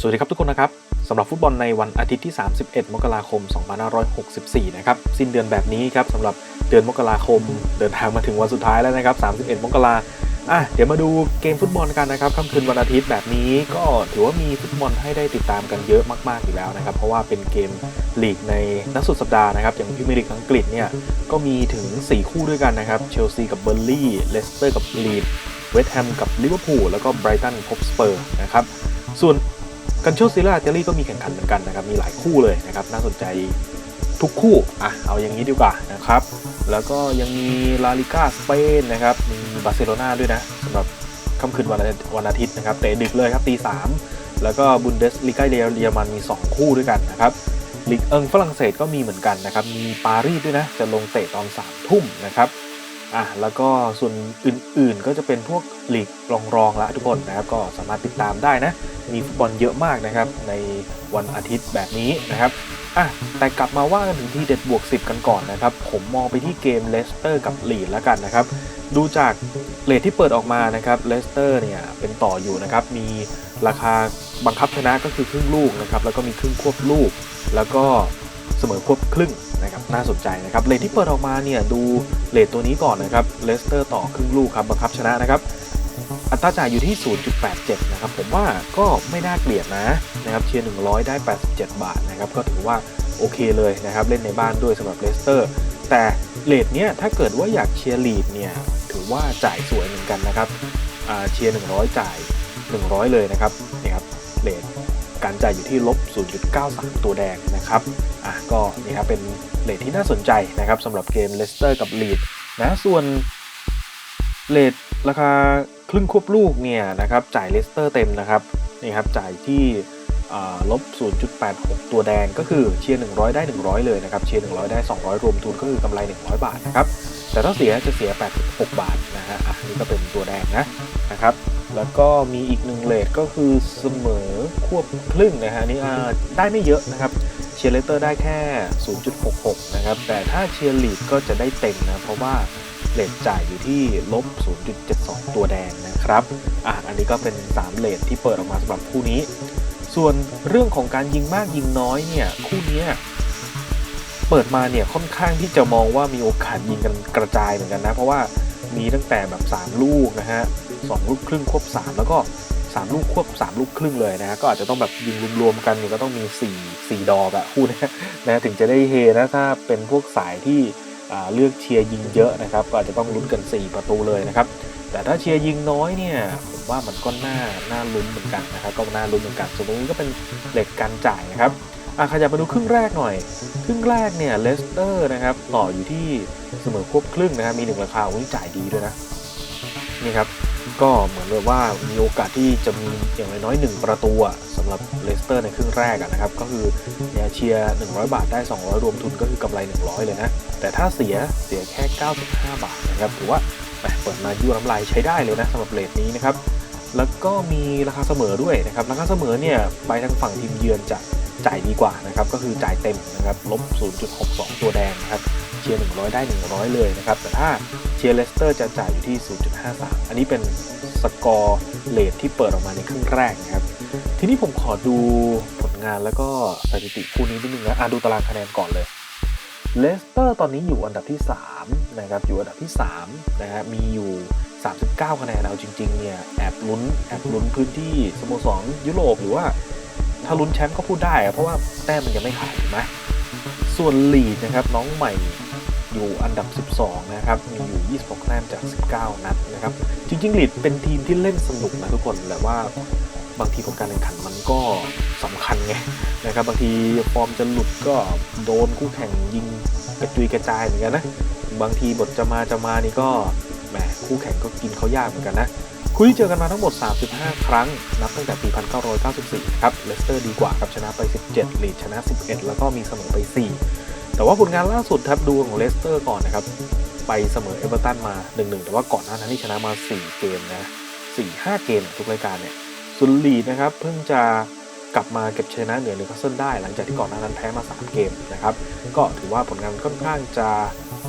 สวัสดีครับทุกคนนะครับสำหรับฟุตบอลในวันอาทิตย์ที่ 31 มกราคม 2564 นะครับ สิ้นเดือนแบบนี้ครับสำหรับเดือนมกราคม เดินทางมาถึงวันสุดท้ายแล้วนะครับ 31 มกราอะเดี๋ยวมาดูเกมฟุตบอลกันนะครับค่ำคืนวันอาทิตย์แบบนี้ก็ถือว่ามีฟุตบอลให้ได้ติดตามกันเยอะมากๆอยู่แล้วนะครับ เพราะว่าเป็นเกมลีกในนัดสุดสัปดาห์นะครับ อย่างพรีเมียร์ลีกอังกฤษเนี่ยก็มีถึง 4 คู่ด้วยกันนะครับเชลซีกับเบอร์ลี่เลสเตอร์กับลีดเวสต์แฮมกับลิเวอร์พูลแล้วก็ไบรตันพบสเปอร์นะครับส่วน กันโชซิล่าเจอรี่ก็มีแข่งขันเหมือนกันนะครับ มีหลายคู่เลยนะครับ น่าสนใจทุกคู่ อะ เอาอย่างนี้ดีกว่านะครับ แล้วก็ยังมีลาลิก้าสเปนนะครับ มีบาร์เซโลนาด้วยนะสำหรับค่ำคืนวันวันอาทิตย์นะครับ เตะดึกเลยครับตีสามแล้วก็บุนเดสลิก้าเยอรมันมี 2 คู่ด้วยกันนะครับลีกเอิงฝรั่งเศสก็มีเหมือนกันนะครับ มีปารีสด้วยนะ จะลงเตะตอน3ามทุ่มนะครับ อะแล้วก็ส่วนอื่นๆก็จะเป็นพวกลีกรองๆละทุกคนนะครับก็สามารถติดตามได้นะ มีฟุตบอลเยอะมากนะครับ ในวันอาทิตย์แบบนี้นะครับอะแต่กลับมาว่ากันถึงที่เด็ดบวก 10 กันก่อนนะครับ ผมมองไปที่เกมเลสเตอร์กับลีดแล้วกันนะครับ ดูจากเลทที่เปิดออกมานะครับเลสเตอร์เนี่ยเป็นต่ออยู่นะครับ มีราคาบังคับชนะก็คือครึ่งลูกนะครับแล้วก็มีครึ่งควบลูก แล้วก็ เสมอควบครึ่งนะครับน่าสนใจนะครับเลทที่เปิดออกมาเนี่ยดูเลทตัวนี้ก่อนนะครับเลสเตอร์ต่อครึ่งลูกครับบังคับชนะนะครับอัตราจ่ายอยู่ที่ 0.87 นะครับ ผมว่าก็ไม่น่าเกลียดนะนะครับเชียร์ 100 ได้ 87 บาทนะครับก็ถือว่าโอเคเลยนะครับเล่นในบ้านด้วยสำหรับเลสเตอร์ แต่เลทเนี้ยถ้าเกิดว่าอยากเชียร์ลีดเนี่ยถือว่าจ่ายสวยเหมือนกันนะครับเชียร์ 100 จ่าย 100 เลยนะครับ การจ่ายอยู่ที่ลบ 0.93 ตัวแดงนะครับ อะก็นี่ครับเป็นเลทที่น่าสนใจนะครับสำหรับเกมเลสเตอร์กับลีดนะส่วนเลทราคาครึ่งควบลูกเนี่ยนะครับจ่ายเลสเตอร์เต็มนะครับนี่ครับจ่ายที่ลบ 0.86 ตัวแดงก็คือเชียร์ 100 ได้ 100 เลยนะครับ เชียร์ 100 ได้ 200 รวมทุนก็คือกำไร 100 บาทนะครับ แต่ถ้าเสียจะเสีย 86 บาทนะฮะอะนี่ก็เป็นตัวแดงนะนะครับ แล้วก็มีอีกหนึ่งเลทก็คือเสมอควบครึ่งนะฮะนี่อ่าได้ไม่เยอะนะครับเชียร์เลสเตอร์ได้แค่ 0.66 นะครับ แต่ถ้าเชียร์ลีดก็จะได้เต็มนะ เพราะว่าเลทจ่ายอยู่ที่ลบ 0.72 ตัวแดงนะครับ อะ อันนี้ก็เป็น 3 เลทที่เปิดออกมาสำหรับคู่นี้ ส่วนเรื่องของการยิงมากยิงน้อยเนี่ย คู่นี้เปิดมาเนี่ยค่อนข้างที่จะมองว่ามีโอกาสยิงกันกระจายเหมือนกันนะ เพราะว่ามีตั้งแต่แบบ 3 ลูกนะฮะ สองลูกครึ่งควบ 3 แล้วก็ 3 ลูกควบ 3 ลูกครึ่งเลยนะก็อาจจะต้องแบบยิงรวมๆกันเนี่ยก็ต้องมี 4 4 ดอกอะคู่นี้ยนะถึงจะได้เฮนะถ้าเป็นพวกสายที่เลือกเชียร์ยิงเยอะนะครับก็อาจจะต้องลุ้นกัน 4 ประตูเลยนะครับแต่ถ้าเชียร์ยิงน้อยเนี่ยผมว่ามันก็น่าน่าลุ้นเหมือนกันนะครับก็น่าลุ้นเหมือนกันส่วนตรงนี้ก็เป็นเหล็กการจ่ายนะครับอะขยับมาดูครึ่งแรกหน่อย ครึ่งแรกเนี่ยเลสเตอร์นะครับต่ออยู่ที่เสมอควบครึ่งนะครับมีหนึ่งราคาวิ่งจ่ายดีด้วยนะนี่ครับ ก็เหมือนแบบว่ามีโอกาสที่จะมีอย่างน้อยหนึ่งประตูสำหรับเลสเตอร์ในครึ่งแรกะนะครับ ก็คือเนี่ยเชียร์ 100 บาทได้ 200 รวมทุนก็คือกำไร 100 เลยนะ แต่ถ้าเสียเสียแค่ 95 บาทนะครับถือว่าเปิดมายู่น้ำลายใช้ได้เลยนะสำหรับเลทนี้นะครับ แล้วก็มีราคาเสมอด้วยนะครับ ราคาเสมอเนี่ยไปทางฝั่งทีมเยือนจะจ่ายดีกว่านะครับ ก็คือจ่ายเต็มนะครับลบ 0.62 ตัวแดงนะครับ เชียร์ 100 ได้ 100 เลยนะครับ แต่ถ้า เชียร์เลสเตอร์จะจ่ายอยู่ที่ 0.53 อันนี้เป็นสกอร์เลทที่เปิดออกมาในครึ่งแรกนะครับ ทีนี้ผมขอดูผลงานแล้วก็สถิติคู่นี้นิดนึงนะอะดูตารางคะแนนก่อนเลยเลสเตอร์ตอนนี้อยู่อันดับที่ 3 นะครับ อยู่อันดับที่3นะฮะมีอยู่ 39 คะแนนเอาจริง ๆ เนี่ย แอบลุ้นแอบลุ้นพื้นที่สโมสรยุโรปหรือว่า ถ้าลุ้นแชมป์ก็พูดได้ เพราะว่าแต้มมันยังไม่ขาดถูกไหมส่วนลีดนะครับน้องใหม่ อยู่อันดับ 12 นะครับมีอยู่ 26แต้มจาก 19 นัดนะครับจริงๆลีดเป็นทีมที่เล่นสนุกนะทุกคนแต่ว่าบางทีผลการแข่งขันมันก็สำคัญไงนะครับบางทีฟอร์มจะหลุดก็โดนคู่แข่งยิงกระจุยกระจายเหมือนกันนะบางทีบทจะมาจะมานี่ก็แหมคู่แข่งก็กินเขายากเหมือนกันนะคู่ที่เจอกันมาทั้งหมด 35 ครั้ง นับตั้งแต่ปี 1994 ครับ เลสเตอร์ดีกว่าครับชนะไป 17 ลีดชนะ 11 แล้วก็มีเสมอไป 4 แต่ว่าผลงานล่าสุดครับดูของเลสเตอร์ก่อนนะครับ ไปเสมอเอเวอร์ตันมา 1-1 แต่ว่าก่อนหน้านั้นที่ชนะมา 4 เกมนะ4-5 เกมทุกรายการเนี่ยส่วนลีดนะครับเพิ่งจะกลับมาเก็บชนะเหนือนิวคาสเซิลได้ หลังจากที่ก่อนหน้านั้นแพ้มา 3 เกมนะครับก็ถือว่าผลงานค่อนข้างจะ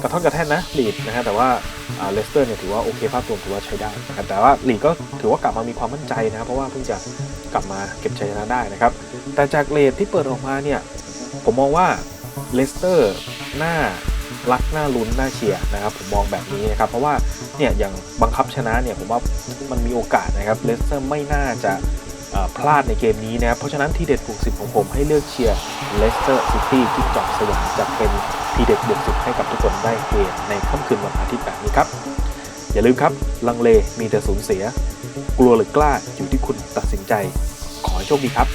กระท่อนกระแท่นนะลีดนะฮะแต่ว่าเลสเตอร์เนี่ยถือว่าโอเคภาพรวมถือว่าใช้ได้นะครับแต่ว่าลีดก็ถือว่ากลับมามีความมั่นใจนะเพราะว่าเพิ่งจะกลับมาเก็บชัยชนะได้นะครับแต่จากเลทที่เปิดออกมาเนี่ยผมมองว่า เลสเตอร์น่ารักน่าลุ้นน่าเชียร์นะครับผมมองแบบนี้นะครับเพราะว่าเนี่ยอย่างบังคับชนะเนี่ยผมว่ามันมีโอกาสนะครับเลสเตอร์ไม่น่าจะพลาดในเกมนี้นะครับเพราะฉะนั้นทีเด็ดบวกสิบของผมให้เลือกเชียร์เลสเตอร์ซิตี้ที่จอบสยามจะเป็นทีเด็ดบวกสิบให้กับทุกคนได้เฮในค่ำคืนวันอาทิตย์แบบนี้ครับ อย่าลืมครับ ลังเลมีแต่สูญเสีย กลัวหรือกล้าอยู่ที่คุณตัดสินใจ ขอให้โชคดีครับ